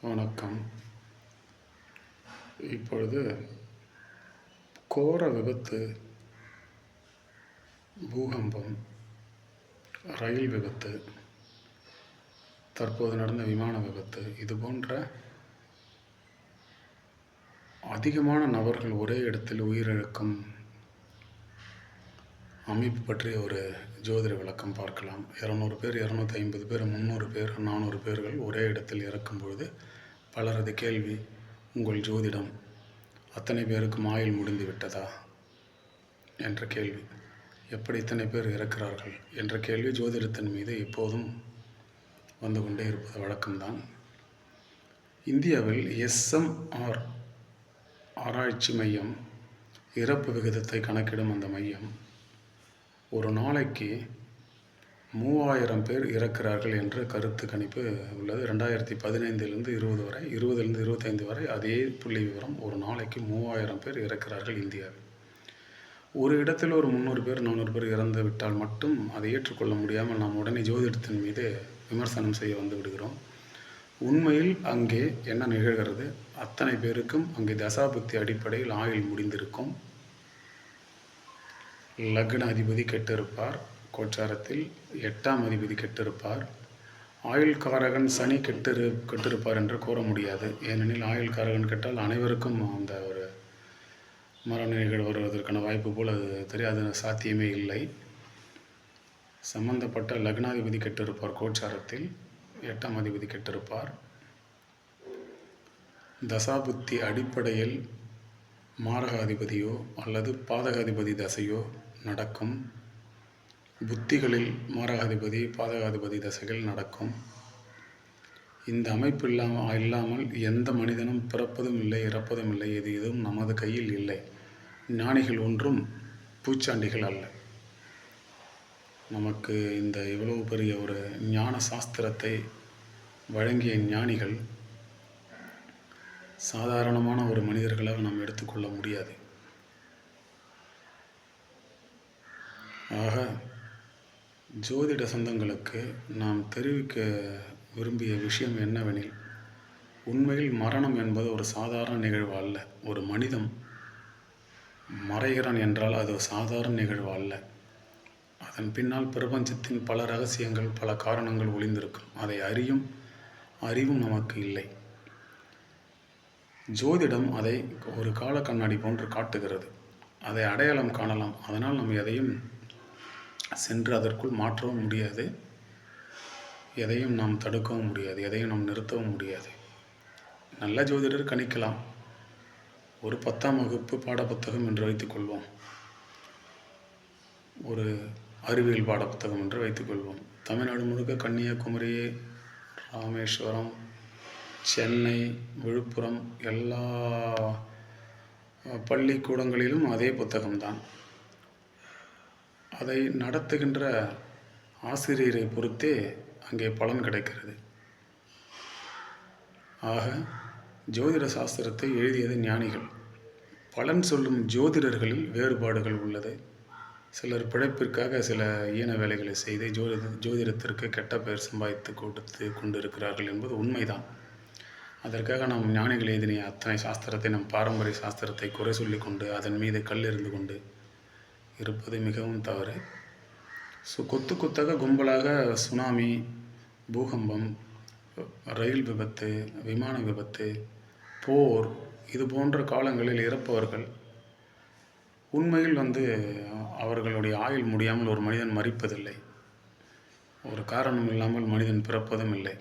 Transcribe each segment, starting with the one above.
வணக்கம். இப்பொழுது கோர விபத்து பூகம்பம் ரயில் விபத்து தற்போது நடந்த விமான விபத்து இது போன்ற அதிகமான நபர்கள் ஒரே இடத்தில் உயிரிழக்கும் அமைப்பு பற்றிய ஒரு ஜோதிட விளக்கம் பார்க்கலாம். இரநூறு பேர் இரநூத்தி ஐம்பது பேர் முந்நூறு பேர் நானூறு பேர்கள் ஒரே இடத்தில் இறக்கும் பொழுது பலரது கேள்வி உங்கள் ஜோதிடம் அத்தனை பேருக்கும் ஆயுள் முடிந்து விட்டதா? என்ற கேள்வி. எப்படி இத்தனை பேர் இறக்கிறார்கள்? என்ற கேள்வி ஜோதிடத்தின் மீது எப்போதும் வந்து கொண்டே இருப்பது வழக்கம்தான். இந்தியாவில் எஸ்எம்ஆர் ஆராய்ச்சி மையம் இறப்பு விகிதத்தை கணக்கிடும் அந்த மையம் ஒரு நாளைக்கு மூவாயிரம் பேர் இறக்கிறார்கள் என்ற கருத்து கணிப்பு உள்ளது. ரெண்டாயிரத்தி பதினைந்திலிருந்து இருபது வரை இருபதுலேருந்து இருபத்தைந்து வரை அதே புள்ளி விவரம் ஒரு நாளைக்கு மூவாயிரம் பேர் இறக்கிறார்கள் இந்தியாவில். ஒரு இடத்தில் ஒரு முந்நூறு பேர் நானூறு பேர் இறந்து விட்டால் மட்டும் அதை ஏற்றுக்கொள்ள முடியாமல் நாம் உடனே ஜோதிடத்தின் மீது விமர்சனம் செய்ய வந்து விடுகிறோம். உண்மையில் அங்கே என்ன நிகழ்கிறது? அத்தனை பேருக்கும் அங்கே தசாபக்தி அடிப்படையில் ஆயுள் முடிந்திருக்கும். லக்ன அதிபதி கெட்டிருப்பார். கோச்சாரத்தில் எட்டாம் அதிபதி கெட்டிருப்பார். ஆயுள் காரகன் சனி கெட்டிரு கெட்டிருப்பார் என்று கூற முடியாது. ஏனெனில் ஆயுள் காரகன் கெட்டால் அனைவருக்கும் அந்த ஒரு மரண நிகழ்வு வருவதற்கான வாய்ப்பு போல் அது தெரியாது சாத்தியமே இல்லை. சம்பந்தப்பட்ட லக்னாதிபதி கெட்டிருப்பார். கோச்சாரத்தில் எட்டாம் அதிபதி கெட்டிருப்பார். தசாபுத்தி அடிப்படையில் மாரகாதிபதியோ அல்லது பாதகாதிபதி தசையோ நடக்கும். புத்திகளில் மாரகாதிபதி பாதகாதிபதி தசைகள் நடக்கும். இந்த அமைப்பு இல்லாமல் இல்லாமல் எந்த மனிதனும் பிறப்பதும் இல்லை இறப்பதும் இல்லை இது எதுவும் நமது கையில் இல்லை. ஞானிகள் ஒன்றும் பூச்சாண்டிகள் அல்ல. நமக்கு இந்த இவ்வளவு பெரிய ஒரு ஞான சாஸ்திரத்தை வழங்கிய ஞானிகள் சாதாரணமான ஒரு மனிதர்களாக நாம் எடுத்துக்கொள்ள முடியாது. ஆக ஜோதிட சொந்தங்களுக்கு நாம் தெரிவிக்க விரும்பிய விஷயம் என்னவெனில் உண்மையில் மரணம் என்பது ஒரு சாதாரண நிகழ்வு அல்ல. ஒரு மனிதம் மறைகிறான் என்றால் அது சாதாரண நிகழ்வு அல்ல. அதன் பின்னால் பிரபஞ்சத்தின் பல ரகசியங்கள் பல காரணங்கள் ஒளிந்திருக்கும். அதை அறியும் அறிவும் நமக்கு இல்லை. ஜோதிடம் அதை ஒரு கால கண்ணாடி போன்று காட்டுகிறது. அதை அடையாளம் காணலாம். அதனால் நாம் எதையும் சென்று அதற்குள் மாற்றவும் முடியாது. எதையும் நாம் தடுக்கவும் முடியாது. எதையும் நாம் நிறுத்தவும் முடியாது. நல்ல ஜோதிடர் கணிக்கலாம். ஒரு பத்தாம் வகுப்பு பாடப்புத்தகம் என்று வைத்துக்கொள்வோம் ஒரு அறிவியல் பாடப்புத்தகம் என்று வைத்துக்கொள்வோம் தமிழ்நாடு முழுக்க கன்னியாகுமரி ராமேஸ்வரம் சென்னை விழுப்புரம் எல்லா பள்ளிக்கூடங்களிலும் அதே புத்தகம்தான். அதை நடத்துகின்ற ஆசிரியரை பொறுத்தே அங்கே பலன் கிடைக்கிறது. ஆக ஜோதிட சாஸ்திரத்தை எழுதியது ஞானிகள். பலன் சொல்லும் ஜோதிடர்களில் வேறுபாடுகள் உள்ளது. சிலர் பிழைப்பிற்காக சில ஈன வேலைகளை செய்து ஜோதிட ஜோதிடத்திற்கு கெட்ட பெயர் சம்பாதித்து கொடுத்து கொண்டிருக்கிறார்கள் என்பது உண்மைதான். அதற்காக நாம் ஞானிகள் எழுதின அத்தனை சாஸ்திரத்தை நம் பாரம்பரிய சாஸ்திரத்தை குறை சொல்லி கொண்டு அதன் மீது கல் இருந்து கொண்டு இருப்பது மிகவும் தவறு. ஸோ கொத்து கொத்தாக கும்பலாக சுனாமி பூகம்பம் ரயில் விபத்து விமான விபத்து போர் இது போன்ற காலங்களில் இறப்பவர்கள் உண்மையில் வந்து அவர்களுடைய ஆயுள் முடியாமல் ஒரு மனிதன் மறிப்பதில்லை. ஒரு காரணம் இல்லாமல் மனிதன் பிறப்பதும் இல்லை.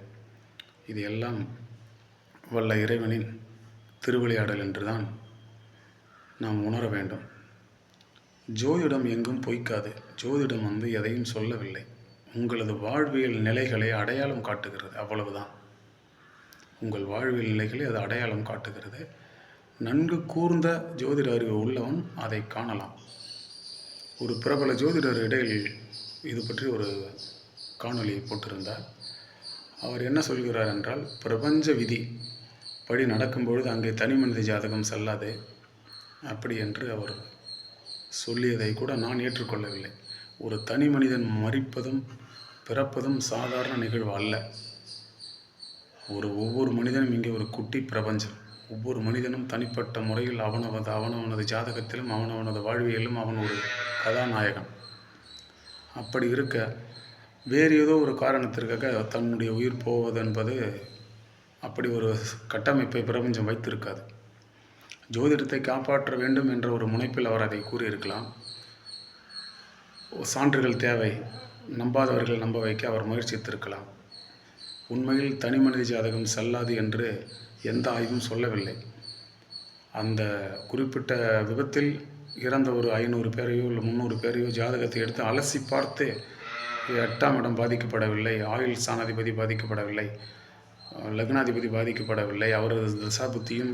இது எல்லாம் வல்ல இறைவனின் திருவிளையாடல் என்றுதான் நாம் உணர வேண்டும். ஜோதிடம் எங்கும் பொய்க்காது. ஜோதிடம் வந்து எதையும் சொல்லவில்லை. உங்களது வாழ்வியல் நிலைகளை அடையாளம் காட்டுகிறது. அவ்வளவுதான். உங்கள் வாழ்வியல் நிலைகளை அது அடையாளம் காட்டுகிறது. நன்கு கூர்ந்த ஜோதிட அறிவு உள்ளவன் அதை காணலாம். ஒரு பிரபல ஜோதிடர் இடையில் இது பற்றி ஒரு காணொலியை போட்டிருந்தார். அவர் என்ன சொல்கிறார் என்றால் பிரபஞ்ச விதி. படி நடக்கும்பொழுது அங்கே தனி மனித ஜாதகம் செல்லாது. அப்படி என்று அவர் சொல்லியதை கூட நான் ஏற்றுக்கொள்ளவில்லை. ஒரு தனி மனிதன் மறிப்பதும் பிறப்பதும் சாதாரண நிகழ்வு அல்ல. ஒரு ஒவ்வொரு மனிதனும் இங்கே ஒரு குட்டி பிரபஞ்சம். ஒவ்வொரு மனிதனும் தனிப்பட்ட முறையில் அவனவது அவனவனது ஜாதகத்திலும் அவனவனது வாழ்வியலும் அவன் ஒரு கதாநாயகன். அப்படி இருக்க வேறு ஏதோ ஒரு காரணத்திற்காக தன்னுடைய உயிர் போவது என்பது அப்படி ஒரு கட்டமைப்பை பிரபஞ்சம் வைத்திருக்காது. ஜோதிடத்தை காப்பாற்ற வேண்டும் என்ற ஒரு முனைப்பில் அவர் அதை கூறியிருக்கலாம். சான்றுகள் தேவை. நம்பாதவர்கள் நம்ப வைக்க அவர் முயற்சித்திருக்கலாம். உண்மையில் தனி மனித ஜாதகம் செல்லாது என்று எந்த ஆய்வும் சொல்லவில்லை. அந்த குறிப்பிட்ட விபத்தில் இறந்த ஒரு ஐநூறு பேரையோ இல்லை முந்நூறு பேரையோ ஜாதகத்தை எடுத்து அலசி பார்த்து எட்டாம் இடம் பாதிக்கப்படவில்லை. ஆயுள் சாணாதிபதி பாதிக்கப்படவில்லை. லக்னாதிபதி பாதிக்கப்படவில்லை. அவரது தசா புத்தியும்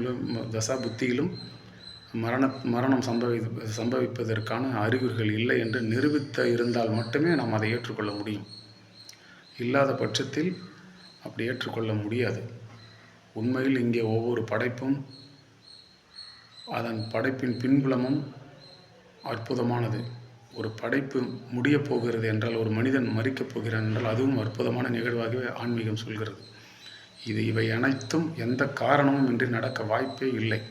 தசா புத்தியிலும் மரண மரணம் சம்பவி சம்பவிப்பதற்கான அறிகுறிகள் இல்லை என்று நிரூபித்த இருந்தால் மட்டுமே நாம் அதை ஏற்றுக்கொள்ள முடியும். இல்லாத பட்சத்தில் அப்படி ஏற்றுக்கொள்ள முடியாது. உண்மையில் இங்கே ஒவ்வொரு படைப்பும் அதன் படைப்பின் பின்புலமும் அற்புதமானது. ஒரு படைப்பு முடியப் போகிறது என்றால் ஒரு மனிதன் மறிக்கப் போகிறான் என்றால் அதுவும் அற்புதமான நிகழ்வாகவே ஆன்மீகம் சொல்கிறது. இது இவை அனைத்தும் எந்த காரணமும் இன்றி நடக்க வாய்ப்பே இல்லை.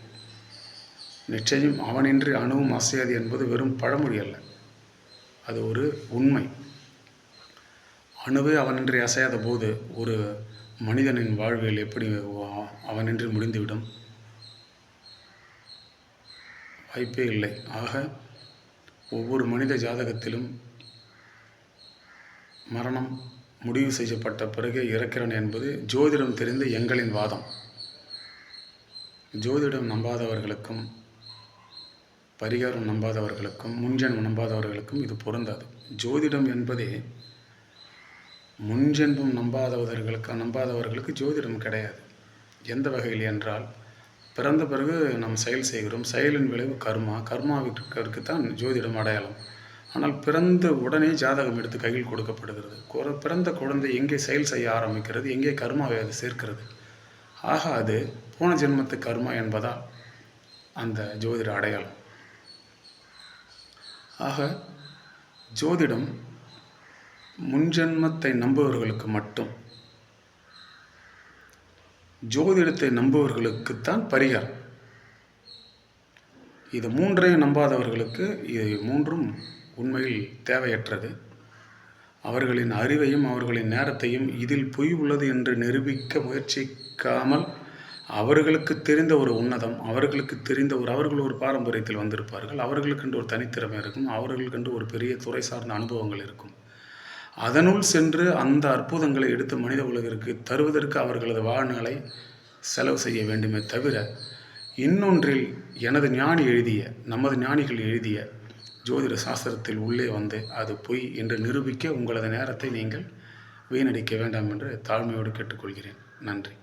நிச்சயம் அவனின்றி அணுவும் அசையாது என்பது வெறும் பழமொழி அல்ல. அது ஒரு உண்மை. அணுவே அவனின்றி அசையாத போது ஒரு மனிதனின் வாழ்வியல் எப்படி அவனின்றி முடிந்துவிடும்? வாய்ப்பே இல்லை. ஆக ஒவ்வொரு மனித ஜாதகத்திலும் மரணம் முடிவு செய்யப்பட்ட பிறகு இறக்கிறான் என்பது ஜோதிடம் தெரிந்த எங்களின் வாதம். ஜோதிடம் நம்பாதவர்களுக்கும் பரிகாரம் நம்பாதவர்களுக்கும் முன்ஜென்மம் நம்பாதவர்களுக்கும் இது பொருந்தாது. ஜோதிடம் என்பதே முன்ஜென்மம் நம்பாதவர்களுக்கு நம்பாதவர்களுக்கு ஜோதிடம் கிடையாது. எந்த வகையில் என்றால் பிறந்த பிறகு நாம் செயல் செய்கிறோம். செயலின் விளைவு கர்மா. கர்மாவிற்கு தான் ஜோதிடம் அடையாளம். ஆனால் பிறந்த உடனே ஜாதகம் எடுத்து கையில் கொடுக்கப்படுகிறது. பிறந்த குழந்தை எங்கே செயல் செய்ய ஆரம்பிக்கிறது எங்கே கர்மாவை அது சேர்க்கிறது? ஆக அது போன ஜென்மத்து கர்மா என்பதால் அந்த ஜோதிட அடையாளம். ஆக ஜோதிடம் முன்ஜென்மத்தை நம்புபவர்களுக்கு மட்டும். ஜோதிடத்தை நம்புவர்களுக்குத்தான் பரிகாரம். இது மூன்றையும் நம்பாதவர்களுக்கு இது மூன்றும் உண்மையில் தேவையற்றது. அவர்களின் அறிவையும் அவர்களின் நேரத்தையும் இதில் பொய் உள்ளது என்று நிரூபிக்க முயற்சிக்காமல் அவர்களுக்கு தெரிந்த ஒரு உன்னதம் அவர்களுக்கு தெரிந்த ஒரு அவர்கள் ஒரு பாரம்பரியத்தில் வந்திருப்பார்கள். அவர்களுக்கென்று ஒரு தனித்திறமை இருக்கும் அவர்களுக்கென்று ஒரு பெரிய துறை சார்ந்த அனுபவங்கள் இருக்கும். அதனுள் சென்று அந்த அற்புதங்களை எடுத்து மனித உலகிற்கு தருவதற்கு அவர்களது வாழ்நாளை செலவு செய்ய வேண்டுமே தவிர இன்னொன்றில் எனது ஞானி எழுதிய நமது ஞானிகள் எழுதிய ஜோதிட சாஸ்திரத்தில் உள்ளே வந்து அது பொய் என்று நிரூபிக்க உங்களது நேரத்தை நீங்கள் வீணடிக்க வேண்டாம் என்று தாழ்மையோடு கேட்டுக்கொள்கிறேன். நன்றி.